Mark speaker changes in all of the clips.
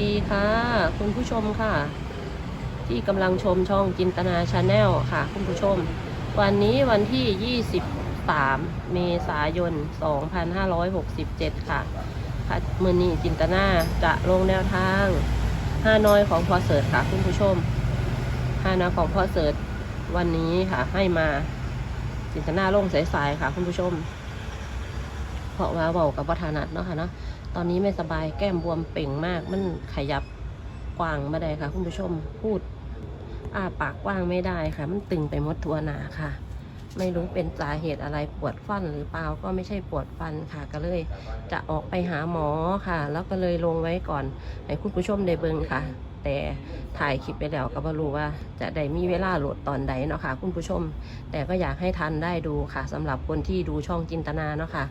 Speaker 1: ดีค่ะ คุณผู้ชมค่ะ ที่กำลังชมช่องจินตนาชาแนลค่ะ คุณผู้ชม วันนี้วันที่ 23 เมษายน 2567 ค่ะค่ะมือนี้จินตนาจะลงแนวทางฮานอยของพอเสิร์ตค่ะ คุณผู้ชมฮานอยของพอเสิร์ตวันนี้ค่ะ ให้มาจินตนาลงสายๆค่ะ คุณผู้ชม เพราะว่าเบากับวัฒนัดเนาะค่ะเนาะ ตอนนี้ไม่สบายแก้มบวมเป่งมาก มันขยับกว้างไม่ได้ค่ะคุณผู้ชมพูดอ้าปากกว้างไม่ได้ค่ะ มันตึงไปหมดทัวหนาค่ะ ไม่รู้เป็นสาเหตุอะไรปวดฟันหรือเปล่าก็ไม่ใช่ปวดฟันค่ะ ก็เลยจะออกไปหาหมอค่ะ แล้วก็เลยลงไว้ก่อนให้คุณผู้ชมได้เบิ่งค่ะ แต่ถ่ายคลิปไปแล้วก็ไม่รู้ว่าจะได้มีเวลาโหลดตอนใดเนาะค่ะ คุณผู้ชม แต่ก็อยากให้ทันได้ดูค่ะสำหรับคนที่ดูช่องจินตนาเนาะค่ะ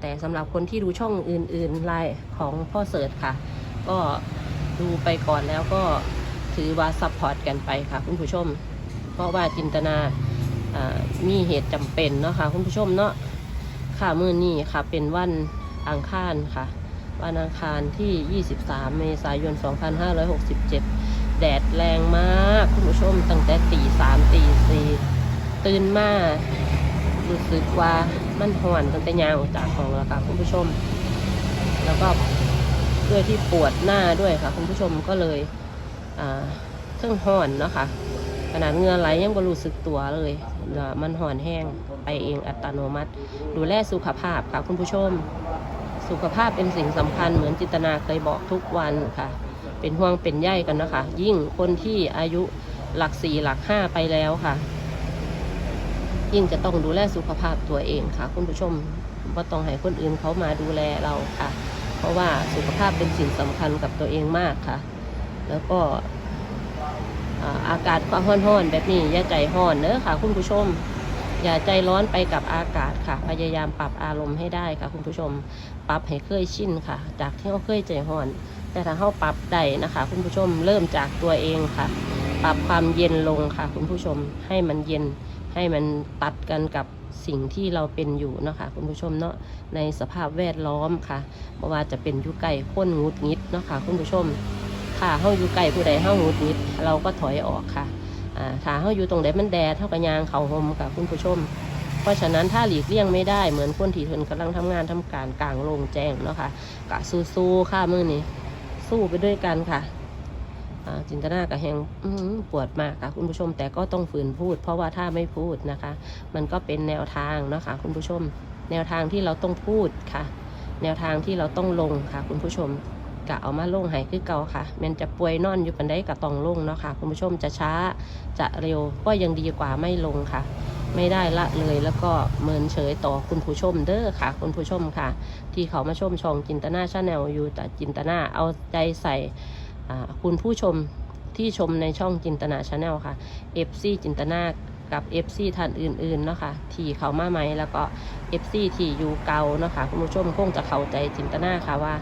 Speaker 1: แต่สำหรับคนที่ดูช่องอื่นๆไลน์ของพ่อเสิร์ชค่ะ ก็ดูไปก่อนแล้วก็ถือว่าซัพพอร์ตกันไปค่ะคุณผู้ชม เพราะว่าจินตนามีเหตุจำเป็นเนาะค่ะคุณผู้ชมเนาะค่ะมื่อนี้ค่ะเป็นวันอังคารค่ะ วันอังคารที่ 23 เมษายน 2567 แดดแรงมากคุณผู้ชมตั้งแต่ตีสามตีสี่ตื่นมารู้สึกว่า มันห่อนตั้งแต่ยางออกจากของแล้วค่ะคุณผู้ชม แล้วก็ด้วยที่ปวดหน้าด้วยค่ะ คุณผู้ชมก็เลยเครื่องห่อนเนาะค่ะขนาดเงื่อไหลยังบ่รู้สึกตัวเลยมันห่อนแห้งไปเองอัตโนมัติ ดูแลสุขภาพค่ะคุณผู้ชม สุขภาพเป็นสิ่งสำคัญเหมือนจิตนาเคยบอกทุกวันค่ะ เป็นห่วงเป็นใยกันนะคะ ยิ่งคนที่อายุหลักสี่หลักห้าไปแล้วค่ะ ยิ่งจะต้องดูแลสุขภาพตัวเองค่ะ คุณผู้ชมว่าต้องให้คนอื่นเขามาดูแลเราค่ะ เพราะว่าสุขภาพเป็นสิ่งสำคัญกับตัวเองมากค่ะ แล้วก็อากาศความร้อนๆแบบนี้อย่าใจร้อนเนอะค่ะ คุณผู้ชม อย่าใจร้อนไปกับอากาศค่ะ พยายามปรับอารมณ์ให้ได้ค่ะ คุณผู้ชม ปรับให้เคยชินค่ะ จากที่เขาเคยใจร้อน แต่ถ้าเขาปรับได้นะคะ คุณผู้ชมเริ่มจากตัวเองค่ะ ปรับความเย็นลงค่ะ คุณผู้ชมให้มันเย็น ให้มันตัดกันกับสิ่งที่เราเป็นอยู่เนาะคะคุณผู้ชมเนาะในสภาพแวดล้อมค่ะเพราะว่าจะเป็นยุไก่ข้นงุดงิดเนาะค่ะคุณผู้ชมถ้าเฮาอยู่ไก่ผู้ใดเฮางุดงิด เราก็ถอยออกค่ะอ่าถ้าเฮาอยู่ตรงใดมันแดดเท่ากับยางเขาหมค่ะคุณผู้ชม เพราะฉะนั้นถ้าหลีกเลี่ยงไม่ได้เหมือนคนที่เพิ่นกำลังทำงานทำการกลางโล่งแจ้งเนาะค่ะกะสู้ๆค่ะมือนี้สู้ไปด้วยกันค่ะ จินตนากับแหงปวดมากค่ะคุณผู้ชม แต่ก็ต้องฝืนพูด เพราะว่าถ้าไม่พูดนะคะ มันก็เป็นแนวทางเนาะคะคุณผู้ชม แนวทางที่เราต้องพูดค่ะ แนวทางที่เราต้องลงค่ะ คุณผู้ชมกะเอามาลงให้คือเก่าค่ะมันจะป่วยนอนอยู่ปันได้กะตองลงเนาะค่ะคุณผู้ชมจะช้าจะเร็วก็ยังดีกว่าไม่ลงค่ะ ไม่ได้ละเลยแล้วก็เมินเฉยต่อคุณผู้ชมเด้อค่ะ คุณผู้ชมค่ะ ที่เขามาชมช่องจินตนาชาแนลอยู่แต่จินตนาเอาใจใส่ คุณผู้ชมที่ชมในช่องจินตนาชาแนลค่ะ FC จินตนากับ FC ท่านอื่นๆเนาะค่ะที่เขามาใหมแล้วก็ FC ที่อยู่เก่าเนาะค่ะคุณผู้ชมคงจะเข้าใจจินตนาค่ะว่า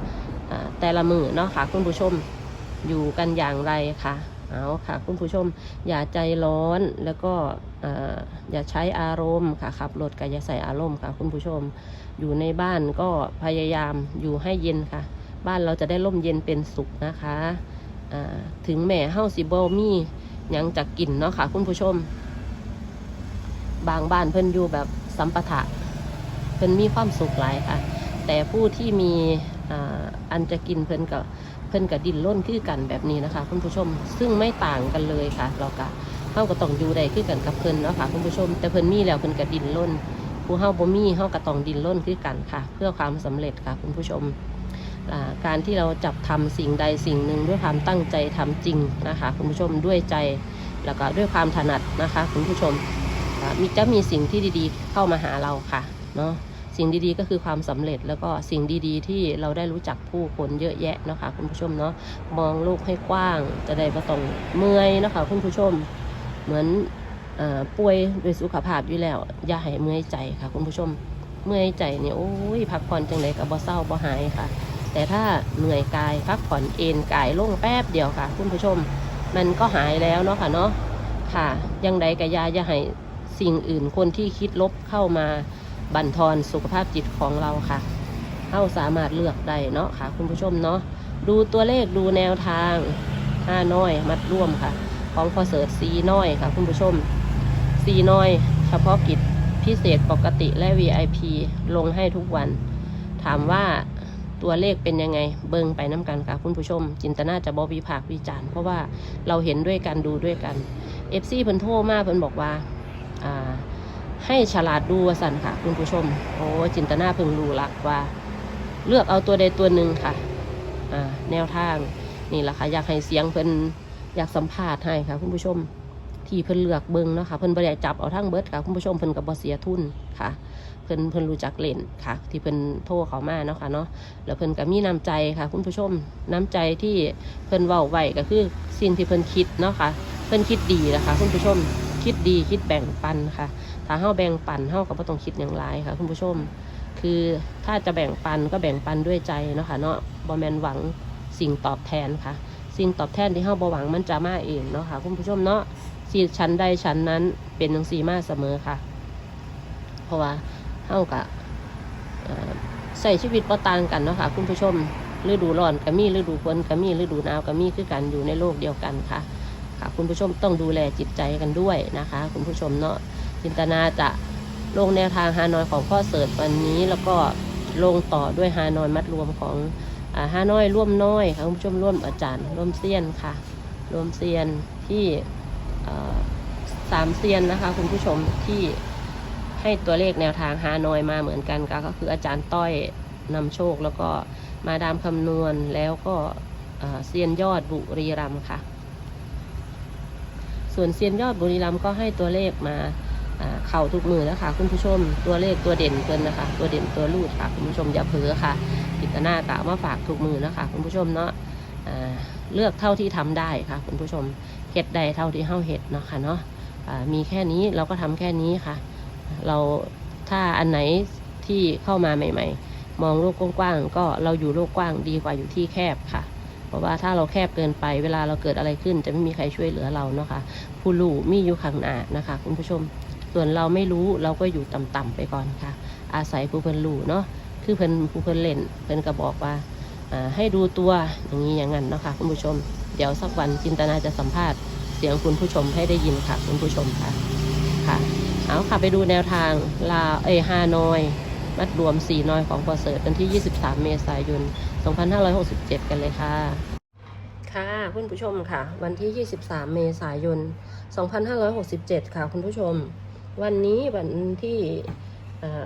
Speaker 1: แต่ละมือเนาะค่ะคุณผู้ชมอยู่กันอย่างไรค่ะเอาค่ะคุณผู้ชมอย่าใจร้อนแล้วก็ออย่าใช้อารมณ์ค่ะขับรถก็อย่าใส่อารมณ์ค่ะคุณผู้ชมอยู่ในบ้านก็พยายามอยู่ให้เย็นค่ะ บ้านเราจะได้ร่มเย็นเป็นสุขนะคะอ่าถึงแม่เฮาสิบ่มีหยังจะกินเนาะค่ะคุณผู้ชม บางบ้านเพิ่นอยู่แบบสัมปทะเพิ่นมีความสุขหลายค่ะ แต่ผู้ที่มีอันจะกินเพิ่นก็เพิ่นก็ดิ้นร่นคือกันแบบนี้นะคะ คุณผู้ชมซึ่งไม่ต่างกันเลยค่ะ เราก็เฮาก็ต้องอยู่ได้คือกันกับเพิ่นเนาะค่ะคุณผู้ชม แต่เพิ่นมีแล้วเพิ่นก็ดิ้นร่นผู้เฮาบ่มีเฮาก็ต้องดินร่นคือกันค่ะ เพื่อความสำเร็จค่ะคุณผู้ชม การที่เราจับทำสิ่งใดสิ่งหนึ่งด้วยความตั้งใจทำจริงนะคะคุณผู้ชมด้วยใจแล้วก็ด้วยความถนัดนะคะคุณผู้ชมมีจะมีสิ่งที่ดีๆ เข้ามาหาเราค่ะเนาะสิ่งดีๆก็คือความสำเร็จแล้วก็สิ่งดีๆ ที่เราได้รู้จักผู้คนเยอะแยะนะคะคุณผู้ชมเนาะมองโลกให้กว้างจะได้ไม่ต้องเมื่อยนะคะคุณผู้ชมเหมือนอป่วยด้วยสุขภาพอยู่แล้ว อย่าให้เมื่อยใจค่ะคุณผู้ชมเมื่อยใจเนี่ยโอ้ยพักผ่อนจังเลยกับบ่เศร้าบ่หายค่ะ แต่ถ้าเหนื่อยกายพักผ่อนเอนกายลงแป๊บเดียวค่ะ คุณผู้ชม มันก็หายแล้วเนาะค่ะเนาะค่ะ ยังใดกับยาอย่าให้สิ่งอื่นคนที่คิดลบเข้ามาบั่นทอนสุขภาพจิตของเราค่ะเราสามารถเลือกได้เนาะค่ะ คุณผู้ชมเนาะดูตัวเลขดูแนวทางห้าน้อยมัดร่วมค่ะ ของพอเสิร์ตซีน้อยค่ะ คุณผู้ชมซีน้อย เฉพาะกิจพิเศษปกติและ VIP ลงให้ทุกวัน ถามว่า ตัวเลขเป็นยังไง เบิ่งไปน้ำกันค่ะคุณผู้ชม จินตนาจะบอวิพากวิจารณ์เพราะว่าเราเห็นด้วยกันดูด้วยกัน FC เพิ่นโทรมาเพิ่นบอกว่าอ่า ให้ฉลาดดูสันค่ะ คุณผู้ชมโอ้จินตนาเพิ่งรู้ลักว่า เลือกเอาตัวใดตัวหนึ่งค่ะอ่าแนวทางนี่แหละค่ะอยากให้เสียงเพิ่นอยากสัมภาษณ์ให้ค่ะคุณผู้ชม ที่เพิ่นเลือกเบิ่งเนาะค่ะเพิ่นบ่ได้จับเอาทั้งเบิดค่ะคุณผู้ชมเพิ่นก็บ่เสียทุนค่ะ เพิ่นเพิ่นรู้จักเล่นค่ะ ที่เพิ่นโทรเขามาเนาะค่ะเนาะแล้วเพิ่นก็มีน้ำใจค่ะคุณผู้ชมน้ำใจที่เพิ่นเว้าไวก็คือสิ่งที่เพิ่นคิดเนาะค่ะเพิ่นคิดดีนะคะคุณผู้ชมคิดดีคิดแบ่งปันค่ะ ถ้าเฮาแบ่งปันเฮาก็บ่ต้องคิดอย่างไรค่ะ คุณผู้ชม คือถ้าจะแบ่งปันก็แบ่งปันด้วยใจเนาะค่ะเนาะบ่แมนหวังสิ่งตอบแทนค่ะ สิ่งตอบแทนที่เฮาบ่หวังมันจะมาเองเนาะค่ะคุณผู้ชมเนาะ สิชั้นใดชั้นนั้น เป็นจังซีมาเสมอค่ะ เพราะว่าเฮาก็เอ่อใส่ชีวิตบ่ต่างกันเนาะค่ะคุณผู้ชมฤดูร้อนก็มีฤดูฝนก็มีฤดูหนาวก็มีคือกันอยู่ในโลกเดียวกันค่ะ ค่ะ คุณผู้ชมต้องดูแลจิตใจกันด้วยนะคะ คุณผู้ชมเนาะจินตนาจะลงแนวทางฮานอยของพ่อเสิร์ตวันนี้ แล้วก็ลงต่อด้วยฮานอยมัดรวมของอฮานอยร่วมน้อยค่ะคุณผู้ชมร่วมอาจารย์ร่วมเซียนค่ะ ร่วมเซียนที่ สามเซียนนะคะคุณผู้ชมที่ให้ตัวเลขแนวทางฮานอยมาเหมือนกันค่ะก็คืออาจารย์ต้อยนำโชคแล้วก็มาดามคำนวณแล้วก็เซียนยอดบุรีรัมค่ะ ส่วนเซียนยอดบุรีรัมก็ให้ตัวเลขมาเข่าทุกมือแล้วค่ะคุณผู้ชมตัวเลขตัวเด่นเกินนะคะ ตัวเด่นตัวรูดค่ะคุณผู้ชมอย่าเผลอค่ะกิตนากะมาฝากทุกมือนะคะคุณผู้ชมเนาะเลือกเท่าที่ทำได้ค่ะคุณผู้ชม เฮ็ดใดเท่าที่เฮาเฮ็ดเนาะค่ะเนาะมีแค่นี้เราก็ทำแค่นี้ค่ะ เราถ้าอันไหนที่เข้ามาใหม่ ๆ มองโลกกว้างๆก็เราอยู่โลกกว้างดีกว่าอยู่ที่แคบค่ะ เพราะว่าถ้าเราแคบเกินไปเวลาเราเกิดอะไรขึ้น จะไม่มีใครช่วยเหลือเราเนาะค่ะผู้รู้มีอยู่ข้างหน้านะคะ คุณผู้ชม ส่วนเราไม่รู้เราก็อยู่ต่ำๆไปก่อนค่ะ อาศัยผู้เพิ่นรู้เนาะคือเพิ่นผู้เพิ่นเล่นเพิ่นก็บอกว่าให้ดูตัวอย่างนี้อย่างนั้นเนาะค่ะคุณผู้ชม เดี๋ยวสักวันจินตนาจะสัมภาษณ์เสียงคุณผู้ชมให้ได้ยินค่ะ คุณผู้ชมค่ะค่ะ เอาค่ะไปดูแนวทางลาเอฮานอย มัดรวม 4 นอยของปอเสิร์ตวันที่ 23 เมษายน 2567 กันเลยค่ะ ค่ะคุณผู้ชมค่ะ วันที่ 23 เมษายน 2567 ค่ะ คุณผู้ชม วันนี้วันที่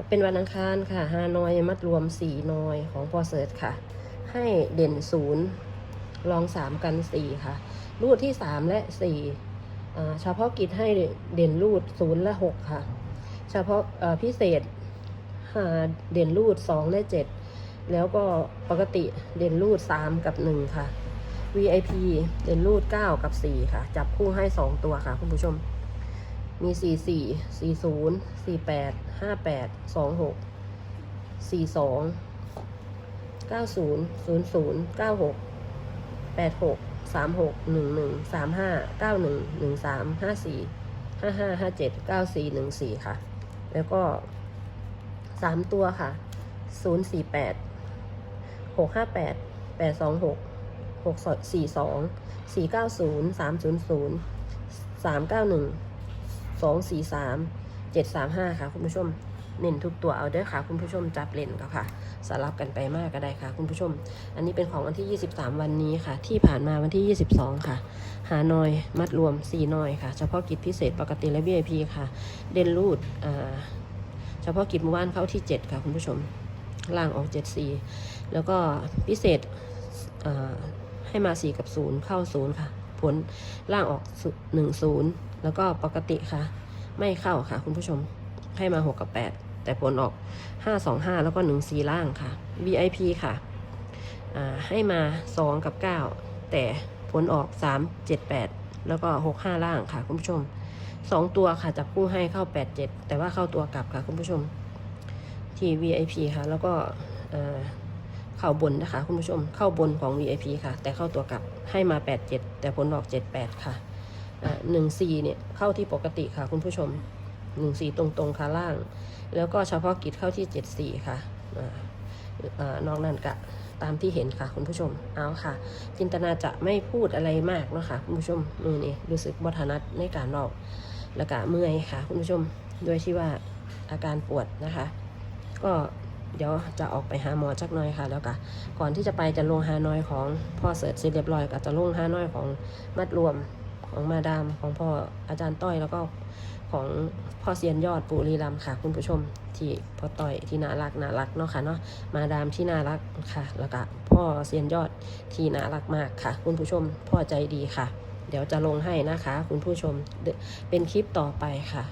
Speaker 1: เป็นวันอังคารค่ะฮานอยมัดรวม 4 นอยของปอเสิร์ตค่ะ ให้เด่นศูนย์ ลองสามกันสี่ค่ะ รูดที่สามและสี่เฉพาะกิจให้เด่นรูดศูนย์และหกค่ะ เฉพาะพิเศษเด่นรูดสองและเจ็ดแล้วก็ปกติเด่นรูดสามกับหนึ่งค่ะ VIP เด่นรูดเก้ากับสี่ค่ะ จับคู่ให้สองตัวค่ะคุณผู้ชม มีสี่สี่สี่ศูนย์สี่แปดห้าแปดสองหกสี่สองเก้าศูนย์ศูนย์ศูนย์เก้าหก แปดหกสามหกหนึ่งหนึ่งสามห้าเก้าหนึ่งหนึ่งสามห้าสี่ห้าห้าห้าเจ็ดเก้าสี่หนึ่งสี่ค่ะ แล้วก็สามตัวค่ะศูนย์สี่แปดหกห้าแปดแปดสองหกหกสี่สองสี่เก้าศูนย์สามศูนย์ศูนย์สามเก้าหนึ่งสองสี่สามเจ็ดสามห้าค่ะ คุณผู้ชม เน้นทุกตัวเอาเด้อค่ะ คุณผู้ชมจับเล่นก็ค่ะ สลับกันไปมากก็ได้ค่ะ คุณผู้ชม อันนี้เป็นของวันที่ 23 วันนี้ค่ะ ที่ผ่านมาวันที่ 22 ค่ะ หาหนอยมัดรวม4หนอยค่ะ เฉพาะกิจพิเศษปกติและ VIP ค่ะ เดนรูดเฉพาะกิจเมื่อวานเข้าที่ 7 ค่ะคุณผู้ชมล่างออก 74 แล้วก็พิเศษให้มา 4 กับ 0 เข้า 0 ค่ะ ผลล่างออก 1 0 แล้วก็ปกติค่ะ ไม่เข้าค่ะคุณผู้ชมให้มา 6 กับ 8 แต่ผลออก 5 2 5 แล้วก็ 1 4 ล่างค่ะ VIP ค่ะให้มา 2 กับ 9 แต่ผลออก 3 7 8 แล้วก็ 6 5 ล่างค่ะ คุณผู้ชม 2 ตัวค่ะจับคู่ให้เข้า 8 7 แต่ว่าเข้าตัวกลับค่ะ คุณผู้ชม ที่ VIP ค่ะ แล้วก็เข้าบนนะคะ คุณผู้ชมเข้าบนของ VIP ค่ะ แต่เข้าตัวกลับให้มา 87 แต่ผลออก 78 ค่ะหนึ่งสี่เนี่ยเข้าที่ปกติค่ะคุณผู้ชม หนึ่งสี่ตรงๆค่ะล่าง แล้วก็เฉพาะกิจเข้าที่ 74 ค่ะอ่าอ่านอกนั้นกะตามที่เห็นค่ะคุณผู้ชม เอาค่ะ จินตนาจะไม่พูดอะไรมากเนาะค่ะคุณผู้ชมมือนี้รู้สึกบัถนัดในการเล่าแล้วก็เมื่อยค่ะ คุณผู้ชมโดยที่ว่าอาการปวดนะคะ ก็เดี๋ยวจะออกไปหาหมอจักหน่อยค่ะ แล้วก็ก่อนที่จะไปจะลงฮาน้อยของพ่อเสิร์ชเสร็จเรียบร้อยก็จะลงฮาน้อยของมัดรวม ของมาดามของพ่ออาจารย์ต้อยแล้วก็ของพ่อเซียนยอดปุรีรัมค่ะ คุณผู้ชมที่พ่อต้อยที่น่ารักน่ารักเนาะค่ะเนาะมาดามที่น่ารักค่ะ แล้วก็พ่อเซียนยอดที่น่ารักมากค่ะ คุณผู้ชมพ่อใจดีค่ะ เดี๋ยวจะลงให้นะคะ คุณผู้ชมเดี๋ยวเป็นคลิปต่อไปค่ะ